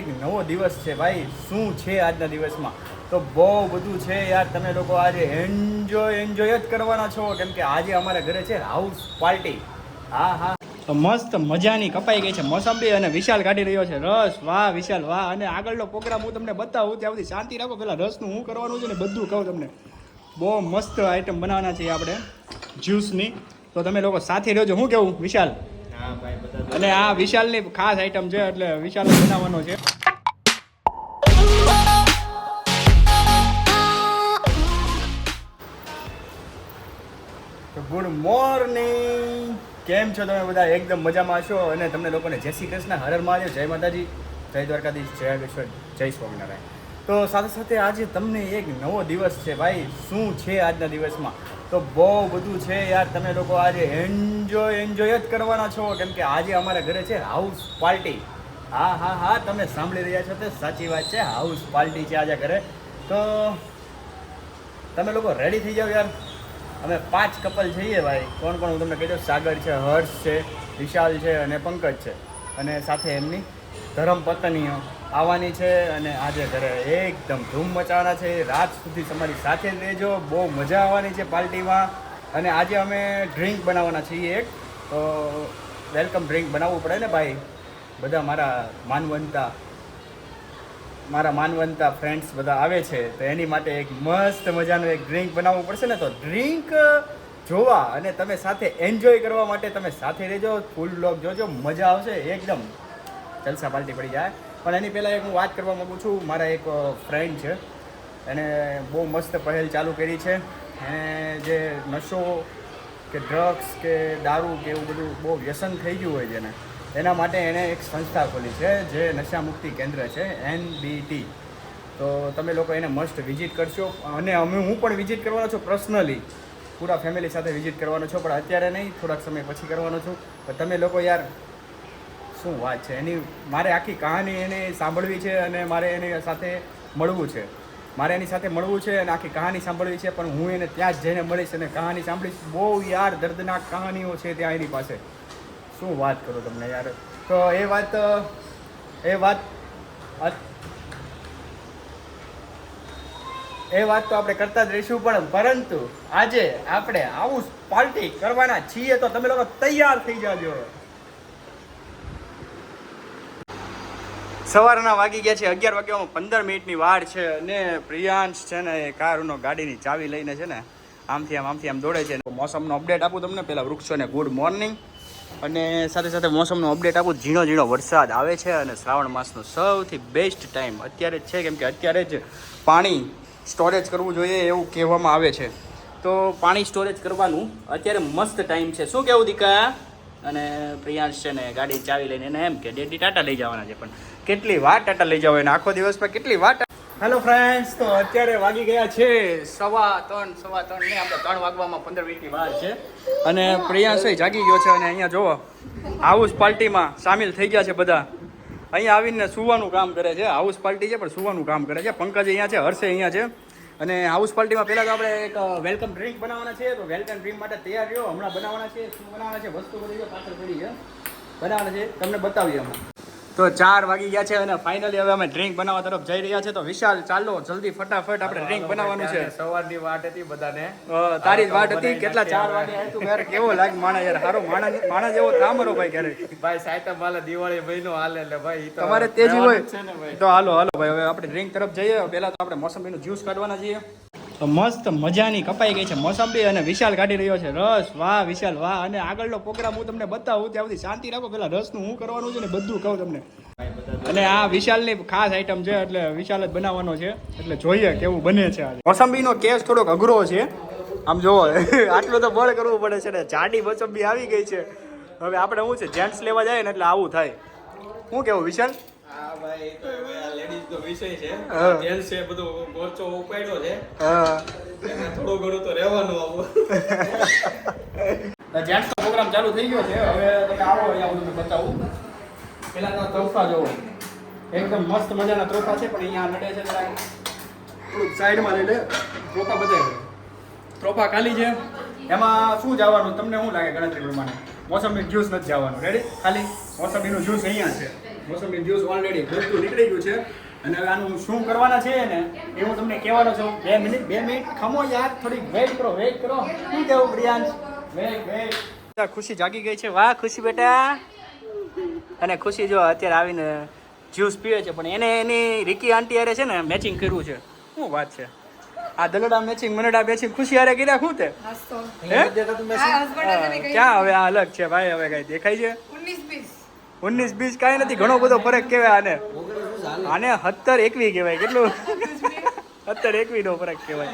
એક નવો દિવસ છે ભાઈ. શું છે આજના દિવસમાં? તો બહુ બધું છે યાર. તમે લોકો આજે એન્જોય એન્જોય જ કરવાના છો. કેમ કે આજે અમારા ઘરે છે હાઉસ પાર્ટી હા હા. તો મસ્ત મજાની કપાઈ ગઈ છે. મોસંબી અને વિશાલ કાઢી રહ્યો છે. રસ. વાહ વિશાલ વાહ. અને આગળનો પ્રોગ્રામ હું તમને બતાવું. ત્યાં સુધી શાંતિ રાખો. પેલા રસનું હું કરવાનું છે ને બધું કહું તમને. બહુ મસ્ત આઈટમ બનાવવાના છે આપણે. જ્યુસની તો તમે લોકો સાથે રહેજો. હું કેવું? વિશાલ? હા ભાઈ અને આ વિશાલની ખાસ આઈટમ છે. એટલે વિશાલ બનાવવાનો છે. મોર્નિંગ કેમ છો તમે બધા? એકદમ મજામાં છો અને તમને લોકોને જય શ્રી કૃષ્ણ. હરર હર મહાદેવ. જય માતાજી. જય દ્વારકાધીશ. જય વિશ્વ જય સ્વામિનારાયણ. તો સાથે સાથે આજે તમને એક નવો દિવસ છે ભાઈ. શું છે આજના દિવસમાં? તો બહુ બધું છે યાર. તમે લોકો આજે એન્જોય એન્જોય જ કરવાના છો. કેમ કે આજે અમારા ઘરે છે હાઉસ પાર્ટી હા હા હા. તમે સાંભળી રહ્યા છો તે? સાચી વાત છે. હાઉસ પાર્ટી છે આજે ઘરે. તો તમે લોકો રેડી થઈ જાઓ યાર. અમે પાંચ કપલ જઈએ ભાઈ. કોણ કોણ? હું તમને કહી દઉં, સાગર છે, હર્ષ છે, વિશાલ છે અને પંકજ છે. અને સાથે એમની ધરમપતનીઓ. આવવાની છે અને આજે ઘરે એકદમ ધૂમ મચાવવાના છે. રાત સુધી તમારી સાથે જ રહેજો. બહુ મજા આવવાની છે પાર્ટીમાં. અને આજે અમે ડ્રિંક બનાવવાના છીએ એક. તો વેલકમ ડ્રિંક બનાવવું પડે ને ભાઈ? બધા મારા માનવંતા. મારા માનવંતા ફ્રેન્ડ્સ બધા આવે છે, તો એની માટે એક મસ્ત મજાનું એક ડ્રિંક બનાવવું પડશે ને, તો ડ્રિંક જોવા અને તમે સાથે એન્જોય કરવા માટે તમે સાથે રહેજો ફૂલ બ્લોગ જોજો, મજા આવશે એકદમ. જલસા પાલટી પડી જાય. પણ એની પહેલાં એક હું વાત કરવા માગું છું, મારા એક ફ્રેન્ડ છે, એને બહુ મસ્ત પહેલ ચાલુ કરી છે. એને જે નશો કે ડ્રગ્સ કે દારૂ કે એવું બધું બહુ વ્યસન થઈ ગયું હોય જેને એના. માટે એણે એક સંસ્થા ખોલી છે, જે નશા મુક્તિ કેન્દ્ર છે એનબીટી તો તમે લોકો એને મસ્ટ વિઝિટ કરશો. અને અમે, હું પણ વિઝિટ કરવાનો છું પર્સનલી પૂરા ફેમિલી સાથે વિઝિટ કરવાનો છું, પણ અત્યારે નહીં, થોડાક સમય પછી કરવાનો છું. પણ તમે લોકો યાર, શું વાત છે? એની, મારે આખી કહાની એને સાંભળવી છે અને મારે એની સાથે મળવું છે. મારે એની સાથે મળવું છે અને આખી કહાની સાંભળવી છે, પણ હું એને ત્યાં જ જઈને મળીશ અને કહાની સાંભળીશ. બહુ યાર દર્દનાક કહાનીઓ છે ત્યાં એની પાસે. શું વાત કરું તમને યાર? તો એ વાત એ વાત એ વાત તો આપણે કરતા જ રહીશું પણ પરંતુ આજે આપણે આવું પાર્ટી કરવાના છીએ તો તમે લોકો તૈયાર થઈ જાજો. સવારના વાગી ગયા છે, અગિયાર વાગ્યામાં પંદર મિનિટની વાર છે અને પ્રિયાંશ છે ને એ કારનો ગાડીની ચાવી લઈને છે ને આમથી આમ આમથી આમ દોડે છે. મોસમનો અપડેટ આપું તમને પહેલાં વૃક્ષોને ગુડ મોર્નિંગ અને સાથે સાથે મોસમનો અપડેટ આપું. ઝીણો ઝીણો વરસાદ આવે છે અને શ્રાવણ માસનો સૌથી બેસ્ટ ટાઈમ અત્યારે છે. કેમ કે અત્યારે જ પાણી સ્ટોરેજ કરવું જોઈએ એવું કહેવામાં આવે છે. તો પાણી સ્ટોરેજ કરવાનું અત્યારે મસ્ત ટાઈમ છે. શું કેવું દીકા? અને પ્રિયાંશ છે ને ગાડી ચાવી લઈને એને એમ કે, ડેડી, ટાટા લઈ જવાના છે. પણ કેટલી વાર ટાટા લઈ જવાય અને આખો દિવસમાં કેટલી વાર હેલો ફ્રેન્ડ્સ તો અત્યારે વાગી ગયા છે સવા ત્રણ સવા ત્રણ નહીં આપણે ત્રણ વાગવામાં પંદર મિનિટની વાર છે. અને પ્રિયાંશ જાગી ગયો છે અને અહીંયા જુઓ હાઉસ પાર્ટીમાં સામેલ થઈ ગયા છે બધા. અહીંયા આવીને સુવાનું કામ કરે છે. હાઉસ પાર્ટી છે, પણ સુવાનું કામ કરે છે. પંકજ અહીંયા છે, હર્ષે અહીંયા છે. અને હાઉસ પાર્ટીમાં પહેલાં તો આપણે એક વેલકમ ડ્રિંક બનાવવાના છે. તો વેલકમ ડ્રિંક માટે તૈયાર રહ્યો. હમણાં બનાવવાના છે, શું બનાવવાના છે, વસ્તુ બધી પાછળ પડી છે. બનાવવાના છે. તમને બતાવીએ હમણાં. તો ચાર વાગી ગયા છે અને ફાઇનલી હવે અમે ડ્રિંક બનાવવા તરફ જઈ રહ્યા છે. તો વિશાલ ચાલો જલ્દી ફટાફટ આપણે ડ્રિંક બનાવવાનું છે. સવારની વાટ હતી બધાને. તારી જ વાટ હતી કેટલા ચાર વાગે આવ્યું તું યાર કેવો લાગ માણા યાર હારો માણા માણા જેવો તામરો ભાઈ ક્યારેક. ભાઈ સાહેબ માલા દિવાળી મહિનો હાલે એટલે ભાઈ તમારે તેજી હોય. તો હાલો હાલો ભાઈ હવે આપણે ડ્રિંક તરફ જઈએ. પહેલા તો આપણે મોસંબીનું જ્યુસ કાઢવાના છીએ. તો મસ્ત મજાની કપાઈ ગઈ છે. મોસંબી અને વિશાલ કાઢી રહ્યો છે. રસ, વાહ, વિશાલ, વાહ. અને આગળનો પ્રોગ્રામ હું તમને બતાવું, ત્યાં સુધી શાંતિ રાખો. પેલા રસનું હું કરવાનું છે ને બધું કહું તમને. અને આ વિશાલની ખાસ આઈટમ છે, એટલે વિશાલ જ બનાવવાનો છે. એટલે જોઈએ કેવું બને છે મોસંબીનો કેસ થોડોક અઘરો છે. આમ જોવો આટલું તો બળ કરવું પડે છે ને. જાડી મોસંબી આવી ગઈ છે. હવે આપણે શું છે જેન્ટ્સ લેવા જાય ને એટલે આવું થાય. હું કેવું વિશાલ? હા, ભાઈ. વિષય છે. હા. છે બધો મોરચો ઉપાડ્યો છે. થોડું ઘણું તો રહેવાનું આવું. જેન્ટ્સનો પ્રોગ્રામ ચાલુ થઈ ગયો છે. હવે તમે આવો અહીંયા હું તમને બતાવું. પેલા તો તોફા જોવો. એકદમ મસ્ત મજાના તોફા છે પણ અહીંયા નડે છે જરા થોડુંક સાઈડમાં લઈ લે તોફા બતાવી તોફા ખાલી છે. એમાં શું જવાનું? તમને શું લાગે ગણતરી પ્રમાણે? મોસંબી જ્યુસ નથી જવાનું. રેડી ખાલી? મોસંબીનું જ્યુસ અહીંયા છે. મોસંબી જ્યુસ ઓલરેડી બધું નીકળી ગયું છે. અને હવે આનું શું કરવાના છે ને એ હું તમને કહેવાનો છું. બે મિનિટ બે મિનિટ ખમો યાર થોડી વેઇટ કરો વેઇટ કરો. શું કેવું પ્રિયાંશ? વેઇટ વેઇટ ખુશી જાગી ગઈ છે. વાહ ખુશી બેટા. અને ખુશી જો અત્યારે આવીને જ્યુસ પીવે છે પણ એને એની રિકી આંટી હારે છે ને મેચિંગ કર્યું છે. શું વાત છે? આ દલડા મેચિંગ મનડા મેચિંગ ખુશી હારે કર્યા શું તે. ક્યાં હવે આ અલગ છે ભાઈ હવે કઈ દેખાય છે? 19 પીસ. ઉન્નીસ બીસ કાંઈ નથી ઘણો બધો ફરક કહેવાય આને. આને સત્તર એકવી કહેવાય કેટલું? સત્તર એકવી નો ફરક કહેવાય.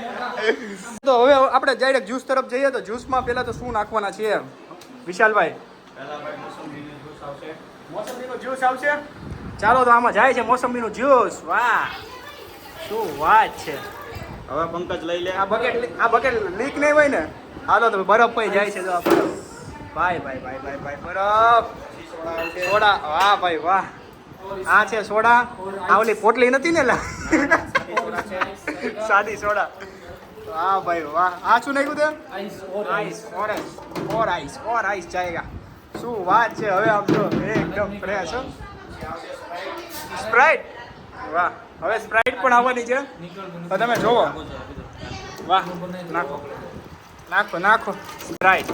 તો હવે આપણે ડાયરેક્ટ જ્યુસ તરફ જઈએ તો જ્યુસમાં પહેલા તો શું નાખવાના છે વિશાલભાઈ. મોસંબીનું જ્યુસ આવશે? ચાલો તો આમાં જાય છે મોસંબીનું જ્યુસ વાહ. શું વાત છે. હવે પંકજ લઈ લે. આ બકેટ આ બકેટ લીક નહીં હોય ને? હાલો તો બરફ પડી જાય છે તો આ બરફ ભાઈ ભાઈ ભાઈ ભાઈ ભાઈ બરફ. સોડા. વાહ ભાઈ વાહ. આ છે સોડા. આ ઓલી પોટલી નથી ને લા? સાદી સોડા. વાહ ભાઈ વાહ. આ શું નાખ્યું તે આઈસ ઓરેન્જ ઓર આઈસ ઓર આઈસ જાયગા. શું વાત છે હવે આમ જો એકદમ ફ્રેશ હો. સ્પ્રાઇટ વાહ. હવે સ્પ્રાઇટ પણ આવવાની છે. તો તમે જોવો. વાહ. નાખો. નાખો નાખો. સ્પ્રાઇટ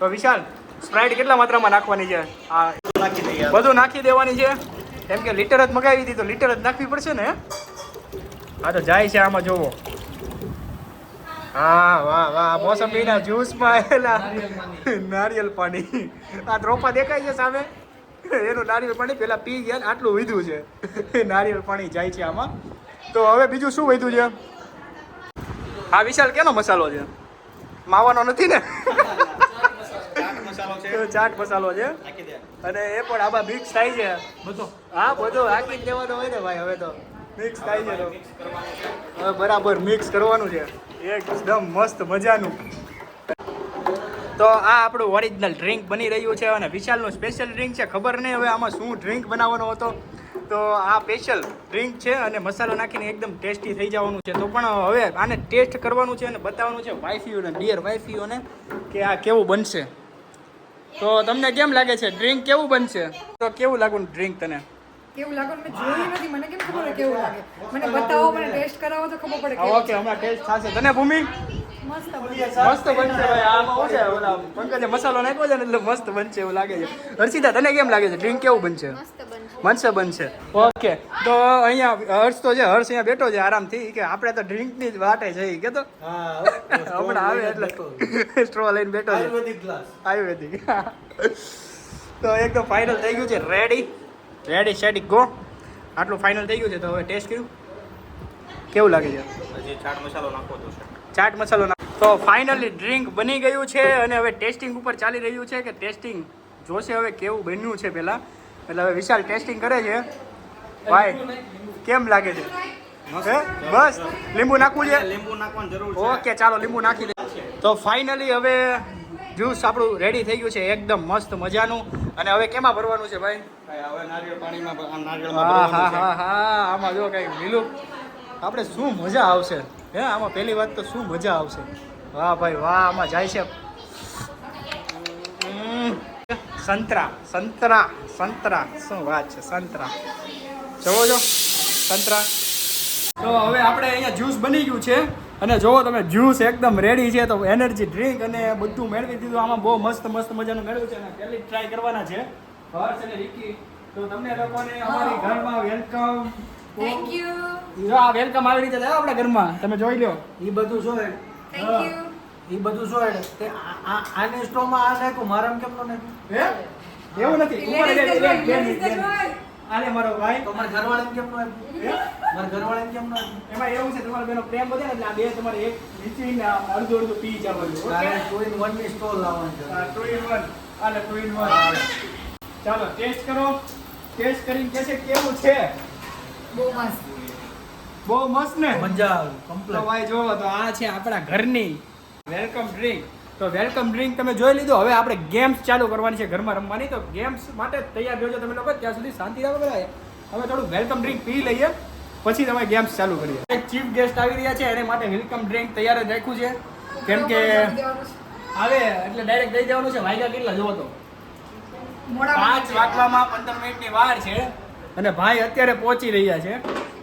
તો વિશાલ સ્પ્રાઇટ કેટલા માત્રામાં નાખવાની છે? આ નાખી દઈએ. બધું નાખી દેવાની છે? કેમ કે લીટર જ મગાવી હતી તો લીટર જ નાખવી પડશે ને હા? તો જાય છે આમાં જોવો હા વાહ વાહ મોસંબીના જ્યુસમાં આવેલા નારિયેલ પાણી. આ દ્રોપા દેખાય છે સામે. એનું નારિયેલ પાણી પેલા પી ગયા આટલું વધ્યું છે. નારિયેળ પાણી જાય છે આમાં. તો હવે બીજું શું વધ્યું છે? હા વિશાલ કેનો મસાલો છે? માવાનો નથી ને? ચાટ મસાલો છે. અને એ પણ આમાં મિક્સ થાય છે. બધું હા, બધું હાકી દેવાનું હોય ને ભાઈ, હવે તો મિક્સ થાય છે હવે બરાબર મિક્સ કરવાનું છે. એકદમ મસ્ત મજાનું. તો આ આપણું ઓરિજિનલ ડ્રિંક બની રહ્યું છે અને વિશાલનું સ્પેશિયલ ડ્રિંક છે. ખબર નહીં હવે આમાં શું ડ્રિંક બનાવવાનો હતો. તો આ સ્પેશિયલ ડ્રિંક છે અને મસાલો નાખીને એકદમ ટેસ્ટી થઈ જવાનું છે. તો પણ હવે આને ટેસ્ટ કરવાનું છે અને બતાવવાનું છે વાઈફીઓને ડિયર વાઈફીઓને કે આ કેવું બનશે. તો તમને કેમ લાગે છે? ડ્રિંક કેવું બનશે? તો કેવું લાગુ ડ્રિંક તને? કેવું લાગે? મેં જોયું નથી. મને કેમ ખબર કેવું લાગે? મને બતાવો મને ટેસ્ટ કરાવો તો ખબર પડે કેવું ઓકે હમણાં ટેસ્ટ થશે. તને ભૂમિ? મસ્ત મસ્ત બનશે ભાઈ. આમાં શું છે ઓલા પંકજે મસાલો નાખ્યો છે ને એટલે મસ્ત બનશે એવું લાગે છે. હર્ષિતા તને કેમ લાગે છે? ડ્રિંક કેવું બનશે? બનશે બનશે. ઓકે. તો અહીંયા હર્ષ તો છે હર્ષ અહીંયા બેઠો છે આરામથી. કે આપણે તો ડ્રિંકની જ વાટે છે કે તો હમણાં આવે એટલે. સ્ટ્રો લઈને બેઠો છે. આયુર્વેદિક તો એક તો એકદમ ફાઇનલ થઈ ગયું છે. રેડી રેડી શેડી ગો આટલું ફાઇનલ થઈ ગયું છે તો હવે ટેસ્ટ કર્યું. કેવું લાગે છે? હજી ચાટ મસાલો નાખો તો ચાટ મસાલો નાખો તો ફાઇનલી ડ્રિંક બની ગયું છે અને હવે ટેસ્ટિંગ ઉપર ચાલી રહ્યું છે કે ટેસ્ટિંગ જોશે હવે કેવું બન્યું છે પહેલાં. એટલે હવે વિશાલ ટેસ્ટિંગ કરે છે. ભાઈ કેમ લાગે છે? બસ લીંબુ નાખવું છે? લીંબુ નાખવાની જરૂર છે. ઓકે ચાલો લીંબુ નાખી દે. તો ફાઇનલી હવે જ્યુસ આપણું રેડી થઈ ગયું છે. એકદમ મસ્ત મજાનું. અને હવે કેમાં ભરવાનું છે ભાઈ? હવે નારિયેળ પાણીમાં હા નારિયેળમાં હા હા હા આમાં જો કઈ લીલું. આપણે શું મજા આવશે? હે આમાં પહેલી વાત તો શું મજા આવશે? વાહ ભાઈ વાહ આમાં જાય છે હમ, સંતરા સંતરા સંતરા. શું વાત છે સંતરા. જોવો છો સંતરા. તો હવે આપણે અહીંયા જ્યુસ બની ગયું છે અને જોવો તમે જ્યુસ એકદમ રેડી છે. તો એનર્જી ડ્રિંક અને બધું મેળવી દીધું. આમાં બહુ મસ્ત મસ્ત મજાનું મેળવ્યું છે અને પહેલી ટ્રાય કરવાના છે. હર્ષ અને રિકી તો તમને લોકોને અમારી ઘરમાં વેલકમ થેન્ક યુ જો આ વેલકમ આવી રીતે થાય આપણા ઘરમાં. તમે જોઈ લો એ બધું શું હેડ થેન્ક યુ એ બધું શું એટલે તે આને સ્ટોમાં આ નાખ્યું મારામ કેમ નો નાખ્યું હે? એવું નથી. આલે મારો ભાઈ તો મારા ઘરવાળાને કેમ નો આપ્યું? હે? મારા ઘરવાળાને કેમ નો આપ્યું? એમાં એવું છે તમારો બેનો પ્રેમ વધે ને એટલે આ બે તમારે એક નીચવીને અડધું અડધું પી જવાનું ઓકે? ટુ ઇન વનની સ્ટોલ લાવવાની છે ટુ ઇન વન આલે ટુ ઇન વન ચાલો ટેસ્ટ કરો. ટેસ્ટ કરીને કે છે કેવું છે? બહુ મસ્ત. બહુ મસ્ત ને? મજા આવે તો કમ્પ્લીટ ભાઈ જો તો આ છે આપણા ઘરની વેલકમ ડ્રિંક. તો વેલકમ ડ્રિંક તમે જોઈ લીધું. હવે આપણે ગેમ્સ ચાલુ કરવાની છે ઘરમાં રમવાની. તો ગેમ્સ માટે તૈયાર રહેજો તમે લોકો. ત્યાં સુધી શાંતિ રાખો બધા હવે થોડું વેલકમ ડ્રિંક પી લઈએ. પછી તમે ગેમ્સ ચાલુ કરીએ. એક ચીફ ગેસ્ટ આવી રહ્યા છે. એને માટે વેલકમ ડ્રિંક તૈયાર જ રાખ્યું છે. કેમ કે આવે એટલે ડાયરેક્ટ દઈ દેવાનું છે. વાગ્યા કેટલા જોવો તો. પાંચ વાગવામાં પંદર મિનિટની વાર છે. અને ભાઈ અત્યારે પહોંચી રહ્યા છે.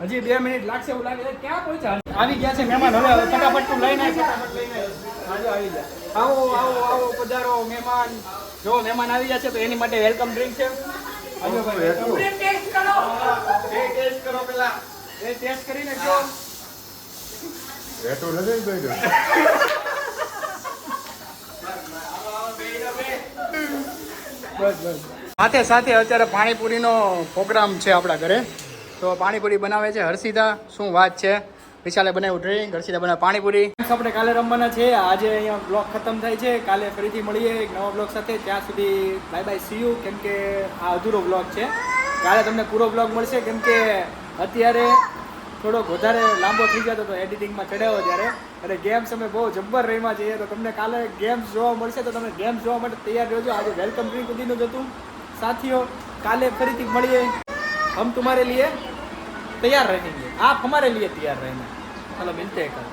હજી બે મિનિટ લાગશે એવું લાગે. ક્યાં પહોંચ્યા? આવી ગયા છે મહેમાન. હવે ફટાફટ લઈને ફટાફટ લઈને આય. આવી જાય. આવો આવો આવો પધારો મહેમાન. જો મહેમાન આવી જશે છે તો એની માટે વેલકમ ડ્રિંક છે. આજો ભાઈ ટેસ્ટ કરો. એ ટેસ્ટ કરો પેલા. એ ટેસ્ટ કરીને જો. બસ બસ. સાથે સાથે અત્યારે પાણીપુરીનો પ્રોગ્રામ છે આપણા ઘરે. તો પાણીપુરી બનાવે છે હર્ષિતા. શું વાત છે? વિશાલે બનાવ્યું ડ્રિંક હર્ષિતા બનાવ્યું પાણીપુરી. આપણે કાલે રમવાના છે. આજે અહીંયા બ્લોક ખતમ થાય છે. કાલે ફરીથી મળીએ એક નવા બ્લોગ સાથે. ત્યાં સુધી બાય બાય સી યુ કેમ કે આ અધૂરો બ્લોગ છે. કાલે તમને પૂરો બ્લોગ મળશે. કેમ કે અત્યારે થોડોક વધારે લાંબો થઈ ગયો હતો એડિટિંગમાં ચડાવ્યો ત્યારે. અને ગેમ્સ અમે બહુ જબ્બર રહીમાં જઈએ તો તમને કાલે ગેમ્સ જોવા મળશે, તો તમે ગેમ્સ જોવા માટે તૈયાર રહેજો. આજે વેલકમ ડ્રિંક સુધીનું જ હતું. સાથીઓ, કાલે ફરીથી મળીએ. હમ તમારે લીએ તૈયાર રહેંગે આપ અમારે લીએ તૈયાર રહેના. ela la mente.